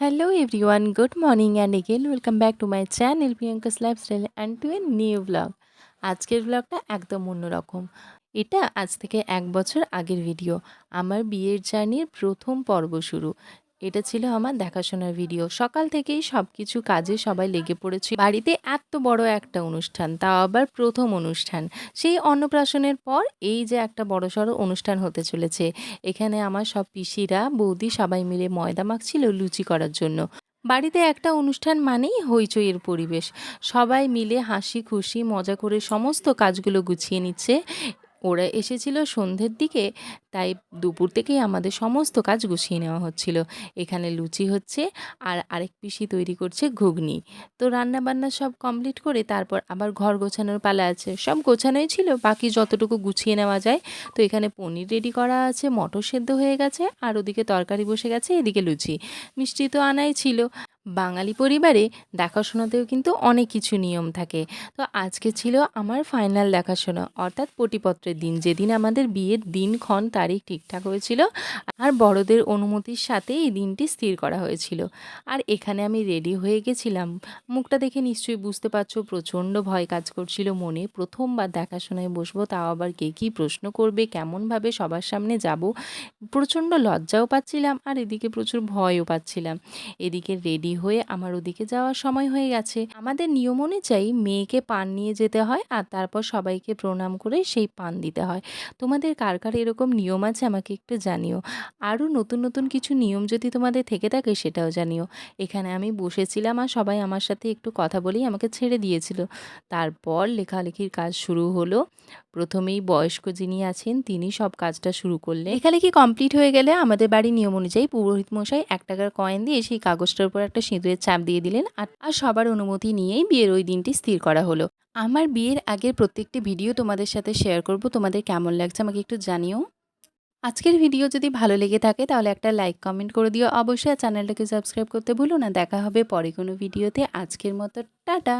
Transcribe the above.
Hello everyone, good morning and again welcome back to my channel Priyanka's Lifestyle and to a new blog আজকের ব্লগটা একদম অন্যরকম এটা আজ থেকে এক বছর আগের ভিডিও আমার বিয়ের জার্নির প্রথম পর্ব শুরু এটা ছিল আমার দেখাশোনার ভিডিও সকাল থেকেই সব কিছু কাজে সবাই লেগে পড়েছিল বাড়িতে এত বড় একটা অনুষ্ঠান, তাও আবার প্রথম অনুষ্ঠান। সেই অন্নপ্রাশনের পর এই যে একটা বড়সড় অনুষ্ঠান হতে চলেছে। এখানে আমার সব পিসিরা, বৌদি সবাই মিলে ময়দা মাখছিল লুচি করার জন্য। বাড়িতে একটা অনুষ্ঠান মানেই হইচইয়ের পরিবেশ। সবাই মিলে হাসি খুশি মজা করে সমস্ত কাজগুলো গুছিয়ে নিচ্ছে। ওরা এসেছিল সন্ধ্যের দিকে, তাই দুপুর থেকেই আমাদের সমস্ত কাজ গুছিয়ে নেওয়া হচ্ছিল। এখানে লুচি হচ্ছে আর আরেক পিসি তৈরি করছে ঘুগনি। তো রান্না বান্না সব কমপ্লিট করে তারপর আবার ঘর গোছানোর পালা আছে। সব গোছানোই ছিল, বাকি যতটুকু গুছিয়ে নেওয়া যায়। তো এখানে পনির রেডি করা আছে, মটর সেদ্ধ হয়ে গেছে, আর ওদিকে তরকারি বসে গেছে, এদিকে লুচি। মিষ্টি তো আনাই ছিল। বাঙালি পরিবারে দেখাশোনাতেও কিন্তু অনেক কিছু নিয়ম থাকে। তো আজকে ছিল আমার ফাইনাল দেখাশোনা, অর্থাৎ পটিপত্রের দিন। যেদিন আমাদের বিয়ের দিনক্ষণ তারিখ ঠিকঠাক হয়েছিল, আর বড়দের অনুমতির সাথে এই দিনটি স্থির করা হয়েছিল। আর এখানে আমি রেডি হয়ে গেছিলাম। মুখটা দেখে নিশ্চয়ই বুঝতে পারছ, প্রচণ্ড ভয় কাজ করছিল মনে। প্রথমবার দেখাশোনায় বসবো, তাও আবার কে কী প্রশ্ন করবে, কেমনভাবে সবার সামনে যাব? প্রচণ্ড লজ্জাও পাচ্ছিলাম, আর এদিকে প্রচুর ভয়ও পাচ্ছিলাম। এদিকে রেডি হয়ে আমার ওদিকে যাওয়ার সময় হয়ে গেছে। আমাদের নিয়ম অনুযায়ী মেয়েকে পান নিয়ে যেতে হয় আর তারপর সবাইকে প্রণাম করে সেই পান দিতে হয়। তোমাদের কার কার এরকম নিয়ম আছে আমাকে একটু জানিও। আরও নতুন নতুন কিছু নিয়ম যদি তোমাদের থেকে থাকে সেটাও জানিও। এখানে আমি বসেছিলাম আর সবাই আমার সাথে একটু কথা বলেই আমাকে ছেড়ে দিয়েছিল। তারপর লেখালেখির কাজ শুরু হলো। প্রথমেই বয়স্ক যিনি আছেন, তিনি সব কাজটা শুরু করলেন। লেখালেখি কমপ্লিট হয়ে গেলে আমাদের বাড়ির নিয়ম অনুযায়ী পুরোহিত মশাই এক টাকার কয়েন দিয়ে সেই কাগজটার উপর একটা সিঁদুরের চাপ দিয়ে দিলেন আর সবার অনুমতি নিয়েই বিয়ের ওই দিনটি স্থির করা হলো। আমার বিয়ের আগের প্রত্যেকটি ভিডিও তোমাদের সাথে শেয়ার করব, তোমাদের কেমন লাগছে আমাকে একটু জানিও। আজকের ভিডিও যদি ভালো লেগে থাকে তাহলে একটা লাইক কমেন্ট করে দিও। অবশ্যই চ্যানেলটাকে সাবস্ক্রাইব করতে ভুলো না। দেখা হবে পরে কোনো ভিডিওতে। আজকের মতো, টাটা!